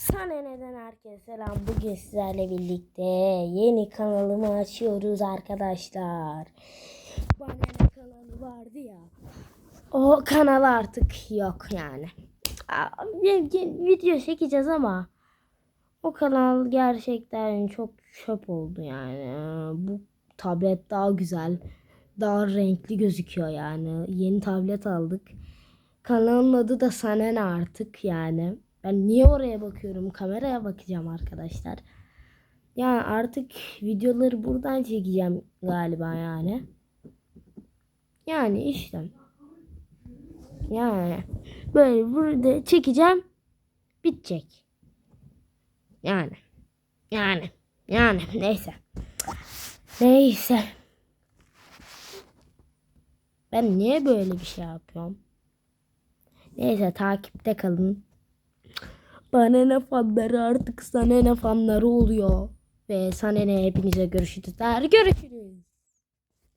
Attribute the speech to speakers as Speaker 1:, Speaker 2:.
Speaker 1: Sana neden herkese selam. Bugün sizlerle birlikte yeni kanalımı açıyoruz arkadaşlar. Bana ne kanalı vardı ya. O kanal artık yok yani. Video çekeceğiz ama o kanal gerçekten çok çöp oldu yani. Bu tablet daha güzel. Daha renkli gözüküyor yani. Yeni tablet aldık. Kanalın adı da Sana ne artık yani. Ben niye oraya bakıyorum? Kameraya bakacağım arkadaşlar. Yani artık videoları buradan çekeceğim galiba yani. Yani işte. Yani böyle burada çekeceğim. Bitecek. Yani. Yani. Yani neyse. Neyse. Ben niye böyle bir şey yapıyorum? Neyse takipte kalın. Bana ne fanları artık sana ne fanları oluyor. Ve sana ne hepinize görüşürüz. Görüşürüz.